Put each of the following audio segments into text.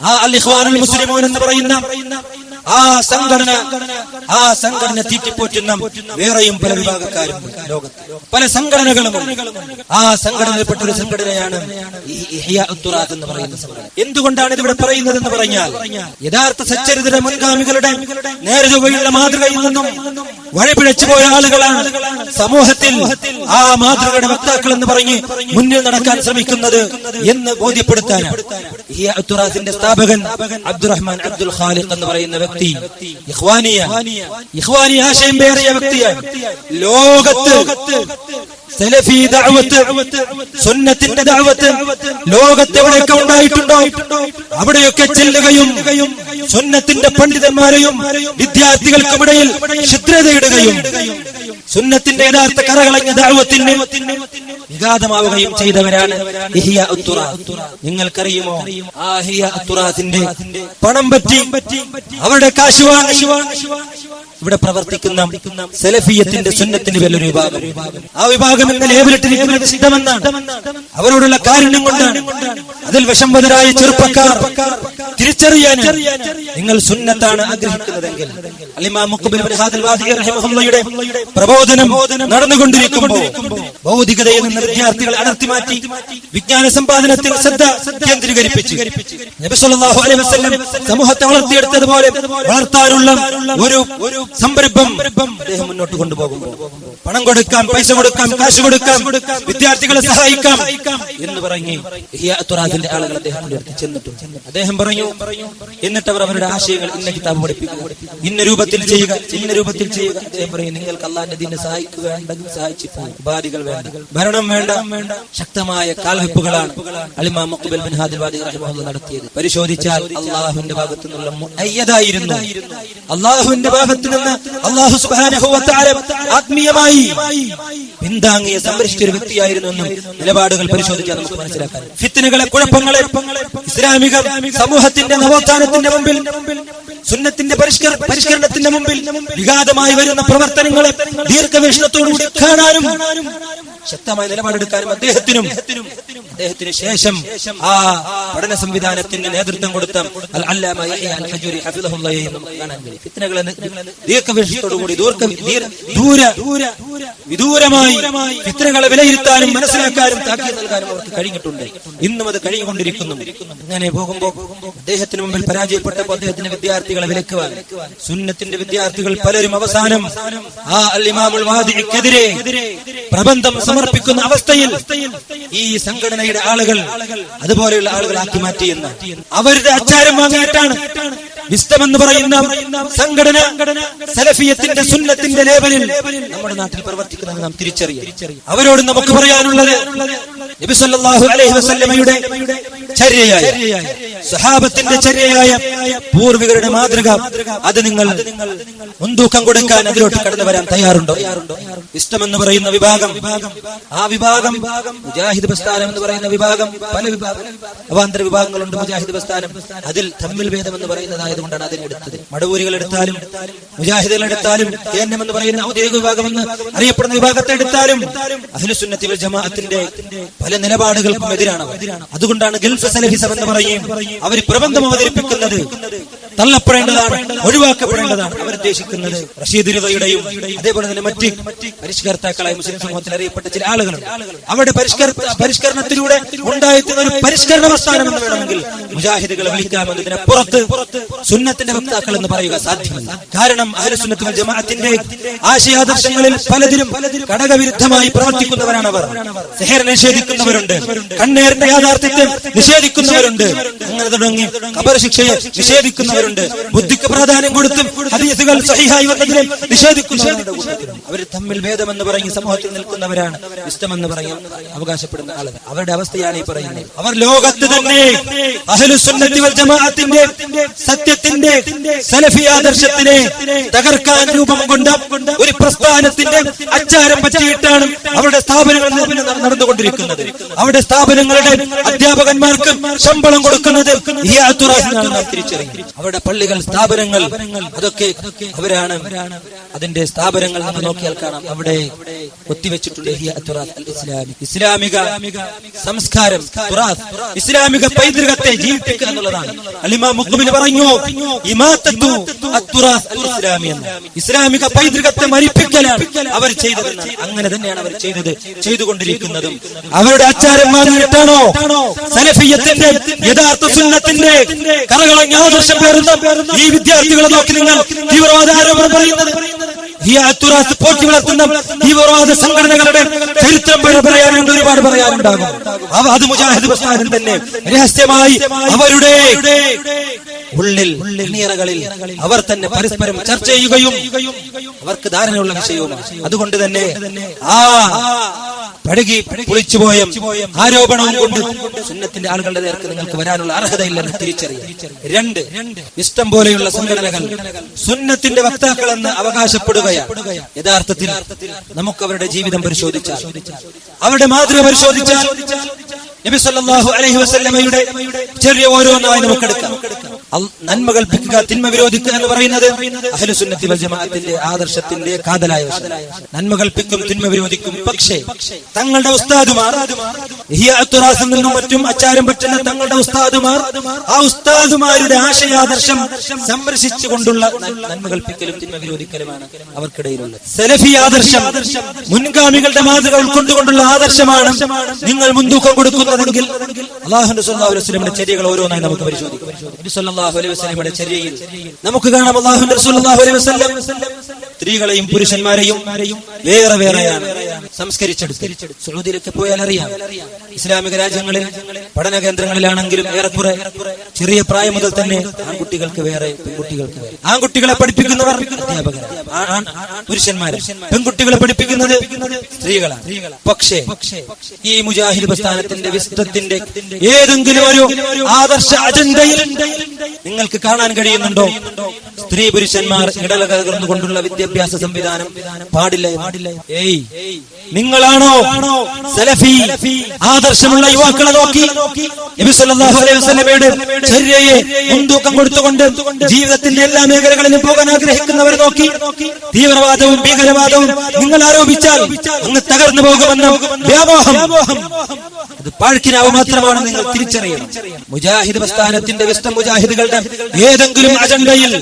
ആ അൽ ഇഖ്വാനുൽ മുസ്ലിമൂൻ എന്ന് പറയുന്ന ആ സംഘടന ആ സംഘടന തീറ്റിപ്പോറ്റുന്ന വേറെയും പല വിഭാഗക്കാരും ലോകത്ത്. പല സംഘടനകളും ആ സംഘടനയിൽപ്പെട്ട ഒരു സംഘടനയാണ് എന്ന് പറയുന്ന സംഘടന. എന്തുകൊണ്ടാണ് ഇതിവിടെ പറയുന്നത് എന്ന് പറഞ്ഞാൽ യഥാർത്ഥ സച്ചരിതര മുൻഗാമികളുടെ നേരെ മാതൃകയിൽ നിന്നും വഴിപിഴച്ചു പോയ ആളുകളാണ് സമൂഹത്തിൽ ആ മാതൃകയുടെ വക്താക്കൾ എന്ന് പറഞ്ഞ് മുന്നിൽ നടക്കാൻ ശ്രമിക്കുന്നത് എന്ന് ബോധ്യപ്പെടുത്താനാണ്. ഈ സ്ഥാപകൻ അബ്ദുറഹ്മാൻ അബ്ദുൽ ഖാലിഖ് എന്ന് പറയുന്ന വ്യക്തി. ഇഖ്വാനിയ. ഇഖ്വാനി ആശയം പേറിയ വ്യക്തിയാണ് ലോകത്ത് സലഫി ദഅവത്ത് സുന്നത്തിന്റെ ദഅവത്ത് ലോകത്ത് എവിടെയൊക്കെ ഉണ്ടായിട്ടുണ്ടോ? അവിടെയൊക്കെ ചെല്ലുകയും സുന്നത്തിന്റെ പണ്ഡിതന്മാരെയും വിദ്യാർത്ഥികൾക്കുമിടയിൽ ക്ഷുദ്രതയിടുകയും സുന്നത്തിന്റെ യഥാർത്ഥ കറകളഞ്ഞ ദാവത്തിന് വിഘാതമാവുകയും ചെയ്തവരാണ് നിങ്ങൾക്കറിയുമോ? ആ ഹിയ ഉത്തുറാത്തിന്റെ പണം പറ്റി അവരുടെ കാശ് വാങ്ങി. ഇവിടെ പ്രവർത്തിക്കുന്ന സെലഫിയത്തിന്റെ സുന്നത്തിന്റെ വലിയൊരു വിഭാഗം. ആ വിഭാഗം എന്ന ലേബലിട്ടിരിക്കുന്നത് സിദ്ധമെന്നാണ്. അവരോടുള്ള കാരുണ്യം കൊണ്ടാണ്. അതിൽ വിഷംബദരായ ചെറുപ്പക്കാർ തിരിച്ചറിയാൻ നിങ്ങൾ സുന്നത്താണ് ആഗ്രഹിക്കുന്നതെങ്കിൽ. പ്രബോധനം നടന്നുകൊണ്ടിരിക്കുമ്പോൾ ഭൗതികതയിൽ നിന്ന് വിദ്യാർത്ഥികളെ അടർത്തി മാറ്റി വിജ്ഞാന സമ്പാദനത്തിൽ ശ്രദ്ധ കേന്ദ്രീകരിപ്പിച്ചു അലൈഹി വസല്ലം സമൂഹത്തെ വളർത്തിയെടുത്തതുപോലെ വളർത്താനുള്ള ഒരു സംരംഭം അദ്ദേഹം മുന്നോട്ട് കൊണ്ടുപോകുമ്പോൾ പണം കൊടുക്കാം പൈസ കൊടുക്കാം കാശ് കൊടുക്കാം വിദ്യാർത്ഥികളെ സഹായിക്കാം എന്ന് പറഞ്ഞ് ഹിയാത്തുറാദിന്റെ ആളുകൾ അദ്ദേഹത്തിന്റെ അടുത്ത് ചെന്നിട്ടു. അദ്ദേഹം പറഞ്ഞു എന്നിട്ട് അവർ അവരുടെ ആശയങ്ങൾ ഇന്ന കിതാബ് പഠിപ്പിക്കുക ഇന്ന രൂപത്തിൽ ചെയ്യുക ഇന്ന രൂപത്തിൽ ചെയ്യുക. അദ്ദേഹം പറയും നിങ്ങൾക്ക് അള്ളാന്റെ ദീനെ സഹായിക്കുക ഉണ്ടെങ്കിൽ സഹായിച്ചു പോകും ഉപാധികൾ വേണ്ട ഭരണം വേണ്ട ശക്തമായ കാൽവെപ്പുകളാണ് അലിമാ മുഖബൽ ബിൻ ഹാദിൽ വാദി നടത്തിയത്. പരിശോധിച്ചാൽ അള്ളാഹുവിന്റെ ഭാഗത്തു നിന്നുള്ള അയ്യതായിരുന്നു അള്ളാഹുവിന്റെ ഭാഗത്ത് നിന്ന് അള്ളാഹു തആല ആത്മീയമായി പിന്താങ്ങിയ സംരക്ഷിച്ച ഒരു വ്യക്തിയായിരുന്നു എന്നും നിലപാടുകൾ പരിശോധിച്ചാൽ നമുക്ക് മനസ്സിലാക്കാം. ഫിത്തനുകളെ കുഴപ്പങ്ങളെ ഇസ്ലാമിക സമൂഹത്തിന്റെ നവോത്ഥാനത്തിന്റെ മുമ്പിൽ സുന്നത്തിന്റെ പരിഷ്കര പരിഷ്കരണത്തിന്റെ മുമ്പിൽ വിഘാതമായി വരുന്ന പ്രവർത്തനങ്ങളെ ദീർഘവീക്ഷണത്തോടുകൂടി കാണാനും ശക്തമായ നിലപാടെടുക്കാനും അദ്ദേഹത്തിനും അദ്ദേഹത്തിന് ശേഷം ആ പഠന സംവിധാനത്തിന് നേതൃത്വം കൊടുത്ത വിദൂരമായി വിലയിരുത്താനും മനസ്സിലാക്കാനും താക്കി നൽകാനും അവർക്ക് കഴിഞ്ഞിട്ടുണ്ട്. ഇന്നും അത് കഴിഞ്ഞുകൊണ്ടിരിക്കുന്നു. അങ്ങനെ പോകുമ്പോൾ അദ്ദേഹത്തിന് മുമ്പിൽ പരാജയപ്പെട്ടപ്പോൾ അദ്ദേഹത്തിന്റെ വിദ്യാർത്ഥികളെ വിലക്കുവാൻ സുന്നത്തിന്റെ വിദ്യാർത്ഥികൾ പലരും അവസാനം ആ അൽ വാദിക്കെതിരെ പ്രബന്ധം സമർപ്പിക്കുന്ന അവസ്ഥയിൽ ഈ സംഘടനയുടെ ആളുകൾ അതുപോലെയുള്ള ആളുകളാക്കി മാറ്റിയെന്ന്. അവരുടെ അച്ചാരം വാങ്ങിയിട്ടാണ് വിസ്തം എന്ന് പറയുന്ന സംഘടന സലഫിയത്തിന്റെ സുന്നത്തിന്റെ ലേബലിൽ നമ്മുടെ നാട്ടിൽ പ്രവർത്തിക്കുന്നത് നാം തിരിച്ചറിയും. അവരോട് നമുക്ക് പറയാനുള്ളത് നബി സല്ലല്ലാഹു അലൈഹി വസല്ലമയുടെ ചര്യയായ സഹാബത്തിന്റെ ചര്യയായ പൂർവികരുടെ മാതൃക. അത് നിങ്ങൾ മുൻതൂക്കം കൊടുക്കാൻ അതിലോട്ട് കടന്നു വരാൻ തയ്യാറുണ്ടോ? ഇഷ്ടമെന്ന് പറയുന്ന വിഭാഗം. ആ വിഭാഗം മുജാഹിദ് പ്രസ്ഥാനം എന്ന് പറയുന്ന വിഭാഗം പല വിഭാഗം. അവാന്തര വിഭാഗങ്ങളുണ്ട് മുജാഹിദ് പ്രസ്ഥാനം. അതിൽ തമ്മിൽ ഭേദം എന്ന് പറയുന്നതായതുകൊണ്ടാണ് അതിനെടുത്തത് മടവൂരികൾ എടുത്താലും മുജാഹിദുകൾ എടുത്താലും കേന്ദ്രം എന്ന് പറയുന്ന ഔദ്യോഗിക വിഭാഗം എന്ന് അറിയപ്പെടുന്ന വിഭാഗത്തെ എടുത്താലും അഹ്ലുസുന്നത്തി വൽ ജമാഅത്തിന്റെ പല നിലപാടുകൾക്കും എതിരാണ് അതുകൊണ്ടാണ് ഗൾഫ് സലഫിസം എന്ന് പറയും. അവർ പ്രബന്ധം അവതരിപ്പിക്കുന്നത് തള്ളപ്പെടേണ്ടതാണ് ഒഴിവാക്കപ്പെടേണ്ടതാണ്. അവർ ഉദ്ദേശിക്കുന്നത് റഷീദ് രുദയുടെയും അതേപോലെ തന്നെ മറ്റ് പരിഷ്കർത്താക്കളായ മുസ്ലിം സമൂഹത്തിൽ അറിയപ്പെട്ട ചില ആളുകളുണ്ട്. അവരുടെ പരിഷ്കർ പരിഷ്കരണത്തിലൂടെ ഉണ്ടായെത്തുന്ന ഒരു പരിഷ്കരണ പ്രസ്ഥാനം എന്ന് വേണമെങ്കിൽ മുജാഹിദുകളെ വിളിക്കാമെന്നതിന് പുറത്ത് സുന്നത്തിന്റെ വക്താക്കൾ എന്ന് പറയുക സാധ്യമല്ല. കാരണം അഹ്ലുസുന്നത്തുൽ ജമാഅത്തിന്റെ ആശയാദർശങ്ങളിൽ പലതിലും ഘടകവിരുദ്ധമായി പ്രവർത്തിക്കുന്നവരാണ് അവർ. സെഹർ നിഷേധിക്കുന്നവരുണ്ട് കണ്ണേറിന്റെ യാഥാർത്ഥ്യത്തെ നിഷേധിക്കുന്നവരുണ്ട്. അങ്ങനെ തുടങ്ങി ഖബർ ശിക്ഷയെ നിഷേധിക്കുന്നവരുണ്ട്. ബുദ്ധിക്ക് പ്രാധാന്യം കൊടുത്തും ഹദീസുകൾ സഹിഹായി വന്നതിനെ നിഷേധിക്കുന്നവരുടെ അവർ തമ്മിൽ ഭേദമെന്ന് പറഞ്ഞ് സമൂഹത്തിൽ നിൽക്കുന്നവരാണ്. ഇഷ്ടമെന്ന് പറഞ്ഞ് അവകാശപ്പെടുന്ന ആളുകൾ. അവരുടെ അവസ്ഥയാണ് ഈ പറയുന്നത്. അവർ ലോകത്ത് തന്നെ ജമാഅത്തിന്റെ സത്യത്തിന്റെ സലഫി ആദർശത്തിനെ തകർക്കാൻ രൂപം കൊണ്ട ഒരു പ്രസ്ഥാനത്തിന്റെ അച്ചാരം പറ്റിയിട്ടാണ് അവരുടെ സ്ഥാപനങ്ങൾ നടന്നുകൊണ്ടിരിക്കുന്നത്. അവരുടെ സ്ഥാപനങ്ങളുടെ അധ്യാപകന്മാർക്ക് ശമ്പളം കൊടുക്കുന്നത് ഈ അത്തുറാസിനാണ് നാം അവരുടെ പള്ളികൾ സ്ഥാപനങ്ങൾ അതൊക്കെ അവരാണ്. അതിന്റെ സ്ഥാപനങ്ങൾ നമ്മൾ നോക്കിയാൽ കാണാം. അവിടെ ഒത്തിവെച്ചിട്ടുണ്ട് ഇസ്ലാമിക സംസ്കാരം ഇസ്ലാമിക പൈതൃകത്തെ ജീവിപ്പിക്കുക എന്നുള്ളതാണ്. അലിമാ മുഖബിൽ പറഞ്ഞു ഇസ്ലാമി എന്ന്. ഇസ്ലാമിക പൈതൃകത്തെ മരിപ്പിക്കലാണ് അവർ ചെയ്തത് അങ്ങനെ തന്നെയാണ് അവർ ചെയ്തത് ചെയ്തുകൊണ്ടിരിക്കുന്നതും. അവരുടെ ആചാരന്മാരായിട്ടാണോ സലഫിയത്തിന്റെ യഥാർത്ഥ സുന്നത്തിന്റെ കറകളഞ്ഞ ആദർശം പേറുന്ന ഈ വിദ്യാർത്ഥികളെ നോക്കി നിങ്ങൾ തീവ്രവാദ ആരോപണം പറയുന്നത്. ഈ അത്തുറാസ് പോറ്റി വളർത്തുന്ന തീവ്രവാദ സംഘടനകളുടെ ചരിത്രം പറയാനുണ്ട് ഒരുപാട് പറയാനുണ്ടാകും. അവ അത് മുജാഹിദ് പ്രസ്ഥാനം തന്നെ രഹസ്യമായി അവരുടെ ഉള്ളിൽ ഉള്ളിൽ അവർ തന്നെ പരസ്പരം ചർച്ച ചെയ്യുകയും അവർക്ക് ധാരണയുള്ള വിഷയവുമാണ്. അതുകൊണ്ട് തന്നെ ആ പഴകി പൊളിച്ചുപോയ ആരോപണവും കൊണ്ട് സുന്നത്തിന്റെ ആളുകളുടെ നേർക്ക് നിങ്ങൾക്ക് വരാനുള്ള അർഹതയില്ലെന്ന് തിരിച്ചറിയാം രണ്ട് ഇഷ്ടം പോലെയുള്ള സംഘടനകൾ സുന്നത്തിന്റെ വക്താക്കൾ എന്ന് അവകാശപ്പെടുകയാണ്. യഥാർത്ഥത്തിൽ നമുക്ക് അവരുടെ ജീവിതം പരിശോധിച്ചാൽ അവരുടെ മാതൃക പരിശോധിച്ചാൽ നബി സല്ലല്ലാഹു അലൈഹി വസല്ലമയുടെ ചെറിയ ഓരോന്നായി നമുക്ക് എടുക്കാം. നന്മ കൽപ്പിക്കുക തിന്മ വിരോധിക്കുക എന്ന് പറയുന്നത് അഹ്ലു സുന്നത്തി വൽ ജമാഅത്തിന്റെ ആദർശത്തിന്റെ കാതലായ വശം. നന്മ കൽപ്പിക്കും തിന്മ വിരോധിക്കും. പക്ഷേ തങ്ങളുടെ ഉസ്താദുമാർ നിന്നും മറ്റും അച്ചാരം പറ്റുന്ന തങ്ങളുടെ ഉസ്താദുമാർ ആ ഉസ്താദുമാരുടെ ആശയാദർശം സംരക്ഷിച്ചുകൊണ്ടുള്ള കൊണ്ടുള്ള നന്മ കൽപ്പിക്കലും തിന്മ വിരോധിക്കലുമാണ് അവർക്കിടയിലുള്ളത്. സെലഫി ആദർശം മുൻഗാമികളുടെ മാതൃക ഉൾക്കൊണ്ടുകൊണ്ടുള്ള ആദർശമാണ് നിങ്ങൾ മുൻതൂക്കം കൊടുക്കുന്നതെങ്കിൽ അള്ളാഹു വസല്ലമയുടെ ചര്യകൾ ഓരോന്നായി നമുക്ക് പരിശോധിക്കാം. നബി സല്ലല്ലാഹു അലൈഹി വസല്ലമയുടെ ചര്യയിൽ നമുക്ക് കാണാം അള്ളാഹു സ്ത്രീകളെയും പുരുഷന്മാരെയും വേറെ വേറെയാണ്. സംസ്കരിച്ചെടുത്ത്. സൗദിയിലൊക്കെ പോയാൽ അറിയാം. ഇസ്ലാമിക രാജ്യങ്ങളിൽ പഠന കേന്ദ്രങ്ങളിലാണെങ്കിലും ഏറെക്കുറെ ചെറിയ പ്രായം മുതൽ തന്നെ ആൺകുട്ടികൾക്ക് വേറെ പെൺകുട്ടികൾക്ക് വേറെ. ആൺകുട്ടികളെ പഠിപ്പിക്കുന്നവർ അധ്യാപകർ പുരുഷന്മാരെ പെൺകുട്ടികളെ പഠിപ്പിക്കുന്നത് സ്ത്രീകളാണ്. പക്ഷേ ഈ മുജാഹിദ് പ്രസ്ഥാനത്തിന്റെ വിസ്തത്തിന്റെ ഏതെങ്കിലും ഒരു ആദർശ അജണ്ടയിൽ നിങ്ങൾക്ക് കാണാൻ കഴിയുന്നുണ്ടോ? സ്ത്രീ പുരുഷന്മാർ ഇടകലർന്നുകൊണ്ടുള്ള വിദ്യാഭ്യാസ സംവിധാനം പാടില്ല പാടില്ല ഏയ്. നിങ്ങളാണോ സലഫി? ആദർശമുള്ള യുവാക്കളെ നോക്കി ചര്യയെ മുൻതൂക്കം കൊടുത്തുകൊണ്ട് ജീവിതത്തിന്റെ എല്ലാ മേഖലകളിലും പോകാൻ ആഗ്രഹിക്കുന്നവരെ നോക്കി തീവ്രവാദവും ഭീകരവാദവും നിങ്ങൾ ആരോപിച്ചാൽ അങ്ങ് തകർന്നു പോകുമെന്ന വ്യാമോഹം. അത് പാഴ്ക്കിനാവ് മാത്രമാണ് നിങ്ങൾ തിരിച്ചറിയണം മുജാഹിദ് പ്രസ്ഥാനത്തിന്റെ വിസ്തം മുജാഹിദുകളുടെ ഏതെങ്കിലും അജണ്ടയിൽ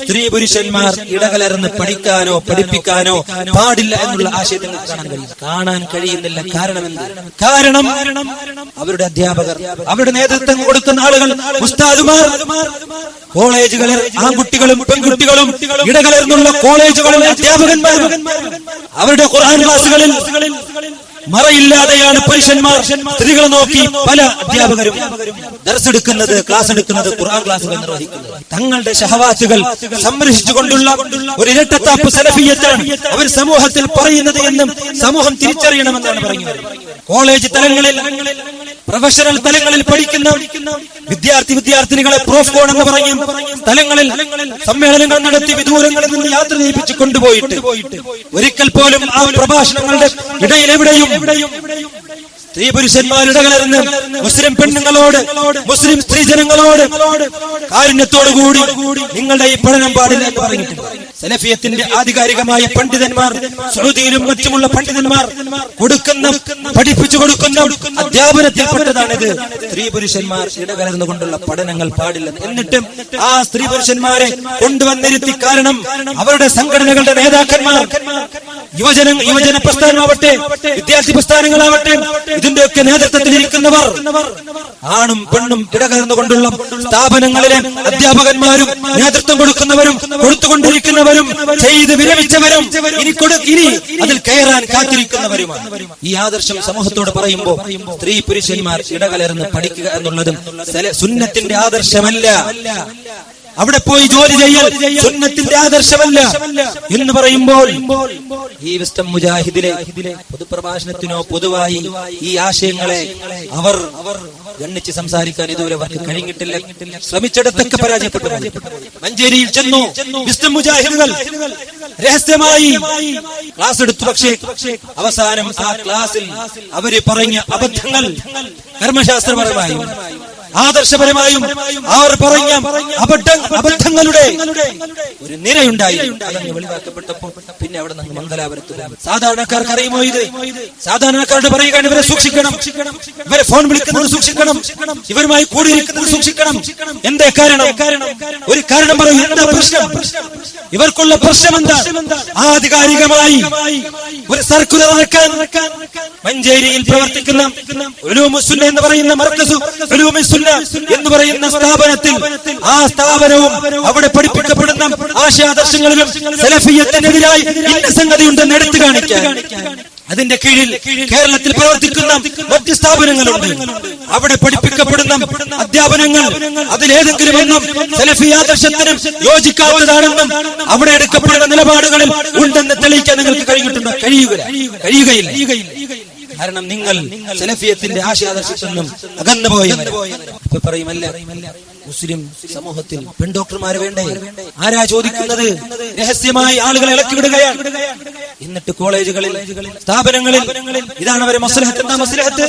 സ്ത്രീ പുരുഷന്മാർ ഇടകലർന്ന് പഠിക്കാനോ പഠിപ്പിക്കാനോ പാടില്ല എന്നുള്ള ആശയത്തിൽ കാണാൻ കാണാൻ കഴിയുന്നില്ല. കാരണം എന്ത്? കാരണം അവരുടെ അധ്യാപകർ അവരുടെ നേതൃത്വം കൊടുക്കുന്ന ആളുകൾ ഉസ്താദുമാർ കോളേജുകളിൽ ആൺകുട്ടികളും പെൺകുട്ടികളും ഇടകലർന്നുള്ള കോളേജുകളിലെ അധ്യാപകന്മാരും അവരുടെ ഖുർആൻ ക്ലാസുകളിൽ മറയില്ലാതെയാണ് പുരുഷന്മാർ സ്ത്രീകളെ നോക്കി പല അധ്യാപകരും ദർശെടുക്കുന്നത് ക്ലാസ് എടുക്കുന്നത് ഖുർആൻ ക്ലാസുകൾ നിർവഹിക്കുന്നത്. തങ്ങളുടെ ഷഹവാസുകൾ സംരക്ഷിച്ചുകൊണ്ടുള്ള ഒരു ഇരട്ടത്താപ്പ് സലഫിയത്താണ് അവർ സമൂഹത്തിൽ പറയുന്നത് എന്നും സമൂഹം തിരിച്ചറിയണമെന്നാണ് പറയുന്നത്. കോളേജ് തലങ്ങളിൽ പ്രൊഫഷണൽ തലങ്ങളിൽ പഠിക്കുന്ന വിദ്യാർത്ഥി വിദ്യാർത്ഥിനികളെ പ്രോഫ്കോൺ എന്ന് പറയും. സ്ഥലങ്ങളിൽ സമ്മേളനങ്ങൾ നടത്തി വിദൂരങ്ങളിൽ നിന്ന് യാത്ര ചെയ്യിപ്പിച്ച് കൊണ്ടുപോയിട്ട് ഒരിക്കൽ പോലും ആ പ്രഭാഷണങ്ങളുടെ ഇടയിൽ എവിടെയും സ്ത്രീ പുരുഷന്മാരുടെ കലർന്ന് മുസ്ലിം പെണ്ണുങ്ങളോട് മുസ്ലിം സ്ത്രീജനങ്ങളോട് കാരുണ്യത്തോടുകൂടി നിങ്ങളുടെ ഈ പഠനം പാടില്ല എന്ന് പറഞ്ഞിട്ടുണ്ട്. സലഫിയത്തിന്റെ ആധികാരികമായ പണ്ഡിതന്മാർ സൗദിയിലും മറ്റുമുള്ള പണ്ഡിതന്മാർ കൊടുക്കുന്ന പഠിപ്പിച്ചു കൊടുക്കുന്ന അധ്യാപനത്തിൽപ്പെട്ടതാണിത്. സ്ത്രീ പുരുഷന്മാർ ഇടകലർന്നുകൊണ്ടുള്ള പഠനങ്ങൾ പാടില്ല. എന്നിട്ടും ആ സ്ത്രീ പുരുഷന്മാരെ കൊണ്ടുവന്നിരുത്തി കാരണം അവരുടെ സംഘടനകളുടെ നേതാക്കന്മാർ യുവജന യുവജന പ്രസ്ഥാനമാവട്ടെ വിദ്യാർത്ഥി പ്രസ്ഥാനങ്ങളാവട്ടെ ഇതിന്റെയൊക്കെ നേതൃത്വത്തിലിരിക്കുന്നവർ ആണും പെണ്ണും ഇടകലർന്നുകൊണ്ടുള്ള സ്ഥാപനങ്ങളിലെ അധ്യാപകന്മാരും നേതൃത്വം കൊടുക്കുന്നവരും കൊടുത്തുകൊണ്ടിരിക്കുന്നവരും ചെയ്ത് വിരമിച്ചവരും ഇനി ഇനി അതിൽ കയറാൻ കാത്തിരിക്കുന്നവരുമാണ്. ഈ ആദർശം സമൂഹത്തോട് പറയുമ്പോൾ സ്ത്രീ പുരുഷന്മാർ ഇടകലർന്ന് പഠിക്കുക എന്നുള്ളതും സുന്നത്തിന്റെ ആദർശമല്ല. അവിടെ പോയി ജോലി ചെയ്യൽ സുന്നത്തിന്റെ ആദർശമല്ല എന്ന് പറയുമ്പോൾ ഈ വിസ്റ്റം മുജാഹിദിലെ പൊതുപ്രഭാഷണത്തിനോ പൊതുവായി ഈ ആശയങ്ങളെ അവർ ഗണ്ണിച്ച് സംസാരിക്കാൻ ഇതുവരെ അവർക്ക് കഴിഞ്ഞിട്ടില്ല. ശ്രമിച്ചിടത്തൊക്കെ പരാജയപ്പെട്ടു. മഞ്ചേരിയിൽ ചെന്നു വിസ്റ്റം മുജാഹിദുകൾ രഹസ്യമായി ക്ലാസ് എടുത്തു. പക്ഷേ അവസാനം ആ ക്ലാസ്സിൽ അവർ പറഞ്ഞ അബദ്ധങ്ങൾ കർമ്മശാസ്ത്രപരമായും ആദർശപരമായും അവർ പറഞ്ഞ അബദ്ധ അബദ്ധങ്ങളുടെ ഒരു നിരയുണ്ടായി. അതങ്ങ് വെളിവാക്കപ്പെട്ടപ്പോൾ പിന്നെ അവിടെ നിന്ന് മംഗലാപുരത്ത് സാധാരണക്കാർക്ക് അറിയുമോ ഇത്? സാധാരണക്കാരുടെ പറയുകയാണ് ഇവരെ സൂക്ഷിക്കണം. ഇവരെ ഫോൺ വിളിക്കുന്നത് സൂക്ഷിക്കണം. ഇവരുമായി കൂടിയിരിക്കുന്നത് സൂക്ഷിക്കണം. എന്തേ കാരണം? ഒരു കാരണം പറയൂ. എന്താ പ്രശ്നം? ഇവർക്കുള്ള പ്രശ്നം എന്താ ആധികാരികമായി ഒരു സർക്കുലർ നടക്കാൻ മഞ്ചേരിയിൽ പ്രവർത്തിക്കുന്ന എന്ന് പറയുന്ന മർക്കസു എന്ന് പറയുന്ന സ്ഥാപനത്തിൽ ആ സ്ഥാപനവും അവിടെ പഠിപ്പിക്കപ്പെടുന്ന ആശയാദർശങ്ങളിലും സലഫിയത്തിനെതിരായി ഇന്ന സംഗതി ഉണ്ടെന്ന് എടുത്തു കാണിക്കാൻ. അതിന്റെ കീഴിൽ കേരളത്തിൽ പ്രവർത്തിക്കുന്ന മറ്റ് സ്ഥാപനങ്ങളുണ്ട്. അവിടെ പഠിപ്പിക്കപ്പെടുന്ന അധ്യാപനങ്ങൾ അതിലേതെങ്കിലും ഒന്നും സലഫി ആദർശത്തിനും യോജിക്കാത്തതാണെന്നും അവിടെ എടുക്കപ്പെടുന്ന നിലപാടുകളിൽ ഉണ്ടെന്ന് തെളിയിക്കാൻ നിങ്ങൾക്ക് കഴിഞ്ഞിട്ടുണ്ട്? കഴിയുക കഴിയുകയില്ല. കാരണം നിങ്ങൾ സലഫിയത്തിന്റെ ആശയാദർശത്തിൽ നിന്നും അകന്നു പോയവർ പറയുമല്ല? മുസ്ലിം സമൂഹത്തിൽ പെൺഡോക്ടർമാരെ വേണ്ടേ? ആരാ ചോദിക്കുന്നത്? രഹസ്യമായി ആളുകളെ ഇളക്കി വിടുകയാണ്. എന്നിട്ട് കോളേജുകളിൽ സ്ഥാപനങ്ങളിൽ ഇതാണ് അവരെ മസ്ലഹത്ത്. എന്താ മസ്ലഹത്ത്?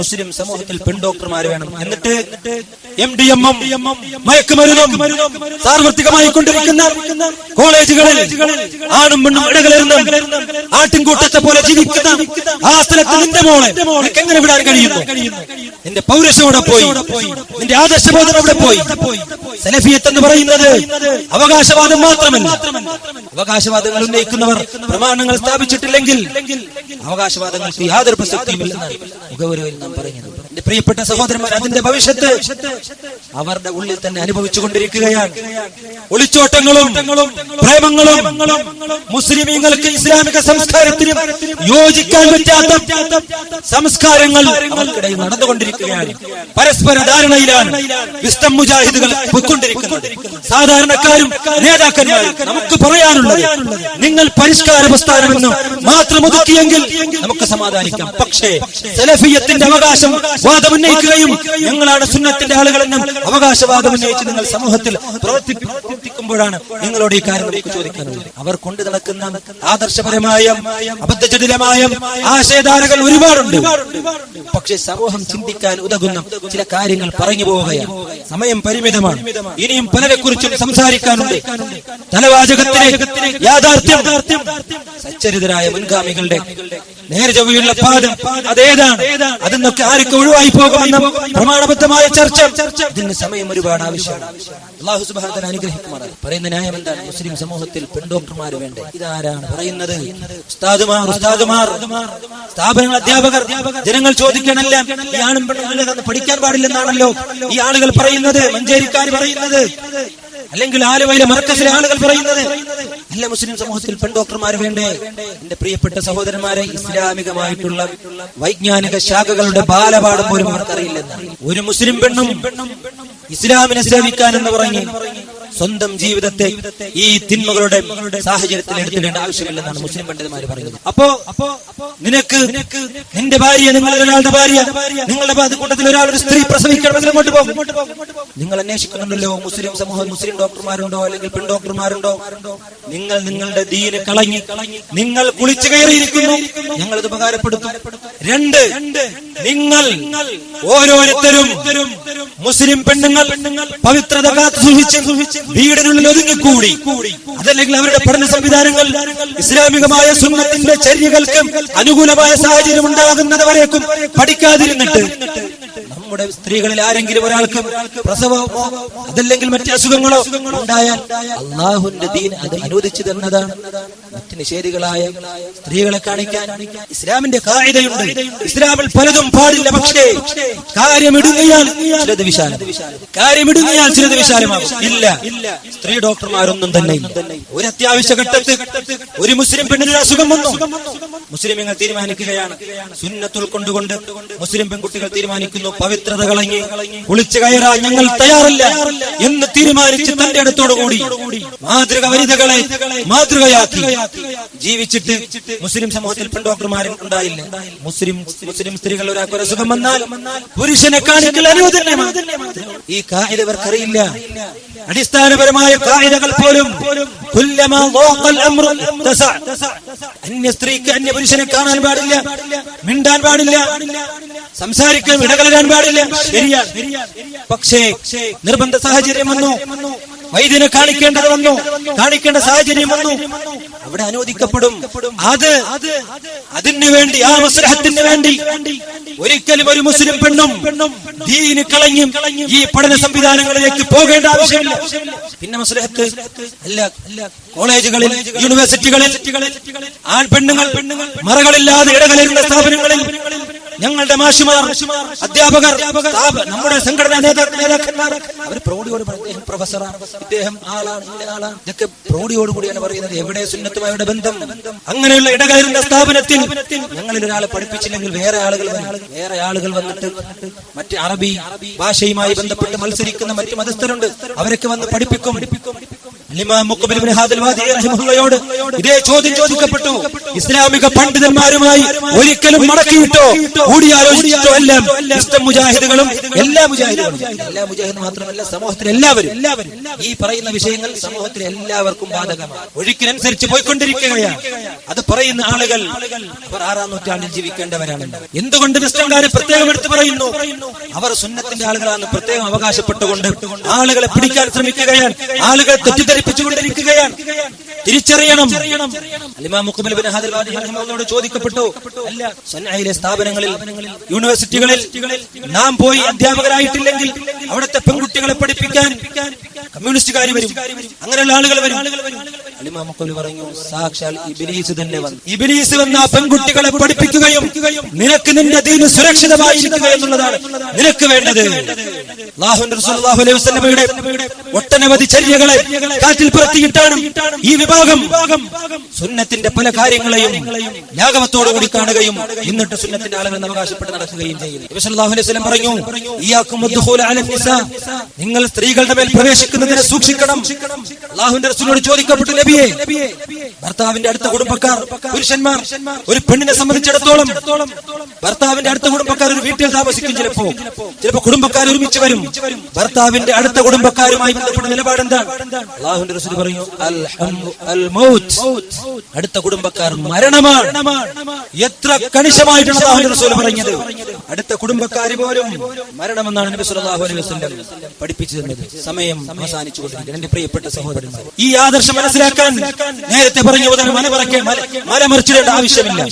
മുസ്ലിം സമൂഹത്തിൽ പെൺഡോക്ടർമാര് വേണം. എന്നിട്ട് എം ഡി എം എം മയക്കുമരുന്നും സാർവത്രികമായി കൊണ്ടിരിക്കുന്ന കോളേജുകളിൽ ആണും പെണ്ണും ഇടകലരുന്ന ആട്ടിൻകൂട്ടത്തെ പോലെ ജീവിക്കുന്ന ആ സ്ഥലത്ത് നിന്റെ മോളെ എങ്ങനെ വിടാൻ കഴിയുന്നു? നിന്റെ പൗരസോടെ പോയി? നിന്റെ ആദർശബോധം പോയി? സലഫിയത്ത് എന്ന് പറയുന്നത് അവകാശവാദം മാത്രമല്ല. അവകാശവാദങ്ങൾ ഉന്നയിക്കുന്നവർ പ്രമാണങ്ങൾ സ്ഥാപിച്ചിട്ടില്ലെങ്കിൽ അവകാശവാദങ്ങൾക്ക് യാതൊരു പ്രസക്തിയുമില്ലെന്നാണ് മുഖവരവിൽ നാം പറഞ്ഞത് എന്റെ പ്രിയപ്പെട്ട സഹോദരന്മാർ അതിന്റെ ഭവിഷ്യത്ത് അവരുടെ ഉള്ളിൽ തന്നെ അനുഭവിച്ചു കൊണ്ടിരിക്കുകയാണ്. ഒളിച്ചോട്ടങ്ങളും പ്രേമങ്ങളും മുസ്ലിമീങ്ങൾക്ക് ഇസ്ലാമിക സംസ്കാരത്തിനും യോജിക്കാൻ പറ്റാത്ത സംസ്കാരങ്ങൾ നടന്നുകൊണ്ടിരിക്കുകയാണ്. പരസ്പര ധാരണയിലാണ്. വിസ്തം മുജാഹിദുകൾ പൊയ്ക്കൊണ്ടിരിക്കുന്നത്. സാധാരണക്കാരും നേതാക്കന്മാരും നമുക്ക് പറയാനുള്ളത് നിങ്ങൾ പരിഷ്കാര പ്രസ്ഥാനമെന്ന് മാത്രം ഒതുക്കിയെങ്കിൽ നമുക്ക് സമാധാനിക്കാം. പക്ഷേ സലഫിയത്തിന്റെ അവകാശം വാദമുന്നയിക്കുകയും ഞങ്ങളാണ് സുന്നത്തിന്റെ ആളുകളെന്നും അവകാശവാദം ഉന്നയിച്ച് നിങ്ങൾ സമൂഹത്തിൽ പ്രവർത്തി പ്രവർത്തിക്കുമ്പോഴാണ് നിങ്ങളോട് ഈ കാര്യം നമുക്ക് ചോദിക്കാനുള്ളത്. അവർ കൊണ്ടു നടക്കുന്ന ആദർശപരമായ അബദ്ധജടിലമായ ആശയധാരകൾ ഒരുപാടുണ്ട്. പക്ഷെ സമൂഹം ചിന്തിക്കാൻ ഉതകുന്ന ചില കാര്യങ്ങൾ പറഞ്ഞു പോവുകയാണ്. സമയം പരിമിതമാണ്. ഇനിയും പലരെ കുറിച്ചും സംസാരിക്കാനുണ്ട്. തലവാചകത്തിലെ യാഥാർത്ഥ്യം. സച്ചരിതരായ മുൻഗാമികളുടെ നേർചൊവ്വയുള്ള പാദം അതേതാണ്? അതെന്നൊക്കെ ആർക്ക് ഒഴിവായി പോകുമെന്ന പ്രമാണബദ്ധമായ ചർച്ച. ഇതിന് സമയം ഒരുപാട് ആവശ്യമാണ്. അള്ളാഹു സുബാദൻ അനുഗ്രഹിക്കുമാറാണ്. പറയുന്ന ന്യായം എന്താണ്? മുസ്ലിം സമൂഹത്തിൽ പെൺഡോക്ടർമാർ വേണ്ടേ? ഇതാരാണ് പറയുന്നത്? ഉസ്താദുമാർ ഉസ്താദുമാർ സ്ഥാപനങ്ങൾ അധ്യാപകർ ജനങ്ങൾ ചോദിക്കണല്ലേ. ഈ ആണും പെണ്ണും പഠിക്കാൻ പാടില്ലെന്നാണല്ലോ ഈ ആളുകൾ പറയുന്നത്. മഞ്ചേരിക്കാർ പറയുന്നത് അല്ലെങ്കിൽ ആലുവയിലെ മറക്കസിലെ ആളുകൾ പറയുന്നത്. എല്ലാ മുസ്ലിം സമൂഹത്തിൽ പെൺഡോക്ടർമാർ വേണ്ടേ? എന്റെ പ്രിയപ്പെട്ട സഹോദരന്മാരെ ഇസ്ലാമികമായിട്ടുള്ള വൈജ്ഞാനിക ശാഖകളുടെ ബാലപാഠം പോലും അവർക്കറിയില്ലെന്ന്. ഒരു മുസ്ലിം പെണ്ണും ഇസ്ലാമിനെ സേവിക്കാൻ എന്ന് പറഞ്ഞ് സ്വന്തം ജീവിതത്തെ ഈ തിന്മകളുടെ സാഹചര്യത്തിൽ എടുത്തിടേണ്ട ആവശ്യമില്ലെന്നാണ് മുസ്ലിം പണ്ഡിതന്മാർ പറയുന്നത്. അപ്പോ അപ്പോ നിനക്ക് നിന്റെ ഭാര്യ നിങ്ങളുടെ ഒരാളുടെ ഭാര്യ നിങ്ങളുടെ കൂട്ടത്തിൽ ഒരാൾ ഒരു സ്ത്രീ പ്രസവിക്കണമെങ്കിൽ നിങ്ങൾ അന്വേഷിക്കുന്നുണ്ടല്ലോ മുസ്ലിം സമൂഹം മുസ്ലിം ഡോക്ടർമാരുണ്ടോ അല്ലെങ്കിൽ പെൺ ഡോക്ടർമാരുണ്ടോ? നിങ്ങൾ നിങ്ങളുടെ ദീന് കളഞ്ഞ് നിങ്ങൾ കുളിച്ചു കയറിയിരിക്കുന്നു. ഞങ്ങൾ ഇത് ഉപകാരപ്പെടുത്തും. രണ്ട് നിങ്ങൾ ഓരോരുത്തരും മുസ്ലിം പെണ്ണുങ്ങൾ പവിത്രത കാത്തു സൂക്ഷിച്ച് വീടിനുള്ളിൽ ഒതുങ്ങിക്കൂടി. അതല്ലെങ്കിൽ അവരുടെ പഠന സംവിധാനങ്ങൾ ഇസ്ലാമികമായ സുന്നത്തിന്റെ ചര്യകൾക്ക് അനുകൂലമായ സാഹചര്യം ഉണ്ടാകുന്നത് വരേക്കും പഠിക്കാതിരുന്നിട്ട്. നമ്മുടെ സ്ത്രീകളിൽ ആരെങ്കിലും ഒരാൾക്ക് പ്രസവമോ അതല്ലെങ്കിൽ മറ്റു അസുഖങ്ങളോ ഉണ്ടായാൽ അള്ളാഹുന്റെ ദീൻ അത് അനുവദിച്ചു തന്നതാണ് മറ്റ് നിഷേധികളായ സ്ത്രീകളെ കാണിക്കാൻ ഇസ്ലാമിന്റെ കായികയുണ്ട്. ഇസ്ലാമിൽ പലതും പാടില്ല പക്ഷേ കാര്യമിടുകയാൽ ചിലത് വിശാലം കാര്യമിടുകയാൽ ചിലത് വിശാലമാകും. ഇല്ല സ്ത്രീ ഡോക്ടർമാരൊന്നും തന്നെ. ഒരു അത്യാവശ്യ ഘട്ടത്തിൽ ഒരു മുസ്ലിം പെണ്ണിന് അസുഖം വന്നു. മുസ്ലിമുകൾ തീരുമാനിക്കുകയാണ്. സുന്നത്തുൾ കൊണ്ടുകൊണ്ട് മുസ്ലിം പെൺകുട്ടികൾ തീരുമാനിക്കുന്നു. പവിത്രത കളഞ്ഞ് കുളിച്ചു കയറാൻ ഞങ്ങൾ തയ്യാറല്ല എന്ന് തീരുമാനിച്ച് തന്റെ അടുത്തോടുകൂടി മാതൃക വനിതകളെ മാതൃകയാക്കി ജീവിച്ചിട്ട് മുസ്ലിം സമൂഹത്തിൽ പെൺഡോക്ടർമാരും ഉണ്ടായില്ല. മുസ്ലിം മുസ്ലിം സ്ത്രീകൾ ഒരാൾക്ക് ഒരു വന്നാൽ പുരുഷനെ കാണിക്കൽ ഈ കായിക ഇവർക്കറിയില്ല. അടിസ്ഥാനപരമായ കായികകൾ പോലും. അന്യ സ്ത്രീക്ക് അന്യ പുരുഷനെ കാണാൻ പാടില്ല മിണ്ടാൻ പാടില്ല സംസാരിക്കാൻ ഇടകലരാൻ പാടില്ല. പക്ഷേ നിർബന്ധ സാഹചര്യം വന്നു. വൈദ്യനെ കാണിക്കേണ്ടത് വന്നു. കാണിക്കേണ്ട സാഹചര്യം വന്നു. അവിടെ അനുവദിക്കപ്പെടും. അത് അതിനു വേണ്ടി ആ മസ്ലഹത്തിന് വേണ്ടി ഒരിക്കലും ഒരു മുസ്ലിം പെണ്ണും ദീന് കളഞ്ഞും ഈ പഠന സംവിധാനങ്ങളിലേക്ക് പോകേണ്ട ആവശ്യമില്ല. പിന്നെ മസ്ലഹത്ത് അല്ല കോളേജുകളിൽ യൂണിവേഴ്സിറ്റികളിൽ ആൺ പെണ്ണുങ്ങൾ പെണ്ണുങ്ങൾ മറകളില്ലാതെ ഇടകലരുന്ന സ്ഥാപനങ്ങളിൽ ഞങ്ങളുടെ മാഷിമാർ അധ്യാപകർ നമ്മുടെ സംഘടനാ നേതാക്കന്മാർ അവർ പ്രൗഢിയോട് പറയും, ഇദ്ദേഹം പ്രൊഫസറാണ് ഇദ്ദേഹം ആളാണ് ആളാണ്? ഇതൊക്കെ പ്രൗഢിയോട് കൂടിയാണ് പറയുന്നത്. എവിടെ സുന്നത്തുമായുടെ ബന്ധം? അങ്ങനെയുള്ള ഇടകലരുന്ന സ്ഥാപനത്തിൽ ഞങ്ങളിൽ ഒരാളെ പഠിപ്പിച്ചില്ലെങ്കിൽ വേറെ ആളുകൾ. വേറെ ആളുകൾ വന്നിട്ട് മറ്റ് അറബി ഭാഷയുമായി ബന്ധപ്പെട്ട് മത്സരിക്കുന്ന മറ്റു മതസ്ഥരുണ്ട്. അവരൊക്കെ വന്ന് പഠിപ്പിക്കും. ഇതേ ചോദ്യം ചോദിക്കപ്പെട്ടു. ഇസ്ലാമിക പണ്ഡിതന്മാരുമായി ഒരിക്കലും മടക്കിയിട്ടോ കൂടിയാലോചിച്ചിട്ടോ എല്ലാം ഇഷ്ടം മുജാഹിദുകളും എല്ലാ മുജാഹിദുകളും എല്ലാ മുജാഹിദ് മാത്രമല്ല സമൂഹത്തിൽ എല്ലാവരും എല്ലാവരും ഈ പറയുന്ന വിഷയങ്ങൾ സമൂഹത്തിൽ എല്ലാവർക്കും ബാധകമാണ്. ഒഴുക്കിനനുസരിച്ച് പോയിക്കൊണ്ടിരിക്കുകയാണ്. അത് പറയുന്ന ആളുകൾ അവർ ആറാം നൂറ്റാണ്ടിൽ ജീവിക്കേണ്ടവരാണ്. എന്തുകൊണ്ട് ക്രിസ്ത്യൻകാരെ പ്രത്യേകം എടുത്ത് പറയുന്നു? അവർ സുന്നത്തിന്റെ ആളുകളാണ് പ്രത്യേകം അവകാശപ്പെട്ടുകൊണ്ട് ആളുകളെ പിടിക്കാൻ ശ്രമിക്കുകയാണ്. ആളുകളെ തെറ്റിദ്ധരിപ്പിച്ചുകൊണ്ടിരിക്കുകയാണ്. തിരിച്ചറിയണം. ചോദിക്കപ്പെട്ടു. അല്ല സന്നഹയിലെ സ്ഥാപനങ്ങളിൽ യൂണിവേഴ്സിറ്റികളിൽ നാം പോയി അധ്യാപകരായിട്ടില്ലെങ്കിൽ അവിടുത്തെ പെൺകുട്ടികളെ പഠിപ്പിക്കാൻ കമ്മ്യൂണിസ്റ്റുകാർ വരും. അങ്ങനെയുള്ള ആളുകൾ വരും. അലിമാം മുഖബിൽ പറഞ്ഞു സാക്ഷാൽ ഇബിലീസ് തന്നെ വന്നു. ഇബിലീസ് വന്ന പെൺകുട്ടികളെ പഠിപ്പിക്കുകയും നിനക്ക് നിന്റെ ദീന് സുരക്ഷിതമായിരിക്കുക എന്നുള്ളതാണ് നിനക്ക് വേണ്ടത്. അല്ലാഹുവിന്റെ റസൂലുള്ളാഹി അലൈഹി വസല്ലമയുടെ ഒട്ടനവധി ചര്യകളെ കാറ്റിൽ പുറത്തിയിട്ടാണ് ഈ വിഭാഗം. സുന്നത്തിന്റെ പല കാര്യങ്ങളെയും ലാഘവത്തോടു കൂടി കാണുകയും എന്നിട്ട് സുന്നത്തിന്റെ ആളുകൾ അവകാശപ്പെട്ട് നടക്കുകയും ചെയ്യുന്നു. പറഞ്ഞു നിങ്ങൾ സ്ത്രീകളുടെ മേൽ പ്രവേശിക്കുന്നതിനെ സൂക്ഷിക്കണം. അല്ലാഹുവിന്റെ റസൂലിനോട് ചോദിക്കപ്പെട്ടു നബിയെ ഭർത്താവിന്റെ അടുത്ത കുടുംബക്കാർ പുരുഷന്മാർ ഒരു പെണ്ണിനെ സംബന്ധിച്ചിടത്തോളം ഭർത്താവിന്റെ അടുത്ത കുടുംബക്കാർ ഒരു വീട്ടിൽ താമസിക്കും ചിലപ്പോ. ചിലപ്പോ കുടുംബക്കാർ ഒരുമിച്ച് വരും. ഭർത്താവിന്റെ അടുത്ത കുടുംബക്കാരുമായി ബന്ധപ്പെട്ട നിലപാട് എന്താണ് അള്ളാഹുന്റെ റസൂൽ മൗത്ത് അടുത്ത കുടുംബക്കാർ മരണമാണ്. എത്ര കണിശമായിട്ടാണ് അള്ളാഹുന്റെ റസൂൽ പറഞ്ഞത്? അടുത്ത കുടുംബക്കാർ പോലും മരണമെന്നാണ് നബി സല്ലല്ലാഹു അലൈഹി വസല്ലം പഠിപ്പിച്ചു തന്നത്. സമയം അവസാനിച്ചു കൊണ്ടിരിക്കുന്നു എന്റെ പ്രിയപ്പെട്ട സഹോദരന്മാർ ഈ ആദർശം മനസ്സിലാക്കാൻ നേരത്തെ പറഞ്ഞ പോലെ മല പറക്കാൻ മല മറിച്ചിടേണ്ട ആവശ്യമില്ല.